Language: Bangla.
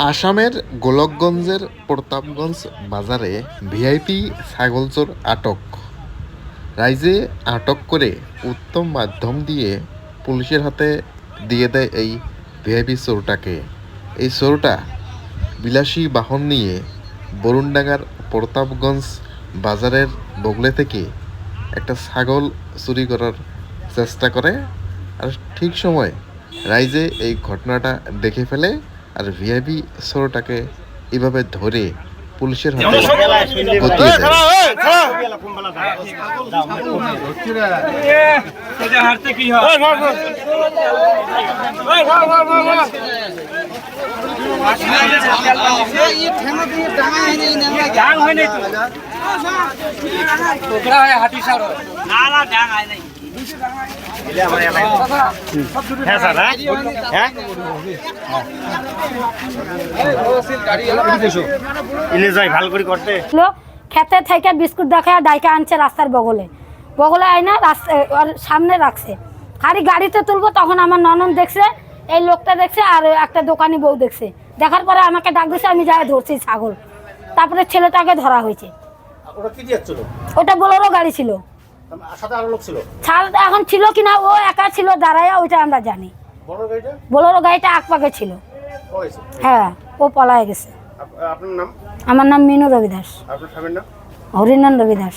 আসামের গোলকগঞ্জের প্রতাপগঞ্জ বাজারে ভিআইপি ছাগল চোর আটক। রাইজে আটক করে উত্তম মাধ্যম দিয়ে পুলিশের হাতে দিয়ে দেয় এই ভিআইপি চোরটাকে। এই চোরটা বিলাসী বাহন নিয়ে বরুণডাঙ্গার প্রতাপগঞ্জ বাজারের বগলে থেকে একটা ছাগল চুরি করার চেষ্টা করে। আর ঠিক সময় রাইজে এই ঘটনাটা দেখে ফেলে আর ভিআইপি চোরটাকে এভাবে ধরে পুলিশের হাতে গতিয়ে দেয় হয় হয় হয় হাতি সার না না ডাং হয় নাই হ্যাঁ স্যার হ্যাঁ। ইলে যাই করে করতে। খেতে থেকে বিস্কুট দেখে ডাইকে আনছে রাস্তার বগলে। বগলে আইনা রাস্তা ওর সামনে রাখছে। খালি গাড়িতে তুলবো তখন আমার ননদ দেখছে এই লোকটা দেখছে আর একটা দোকানি বউ দেখছে। দেখার পরে আমাকে ডাক দিছে আমি যাই ধরছি ছাগল। তারপরে ছেলেটাকে ধরা হয়েছে। ওটা কি ওটা বোলেরো গাড়ি ছিল। সাথে আরও লোক ছিল? ছাড় এখন ছিল কিনা ও একা ছিল দাঁড়াইয়া ওইটা আমরা জানি। বড় গাড়িটা? বোলেরো গাড়িটা আকপাকে ছিল। হ্যাঁ ও পলায় গেছে। আপনার নাম? আমার নাম মিনু রবিদাস। আপনার স্বামীর নাম? হরিনান রবিদাস।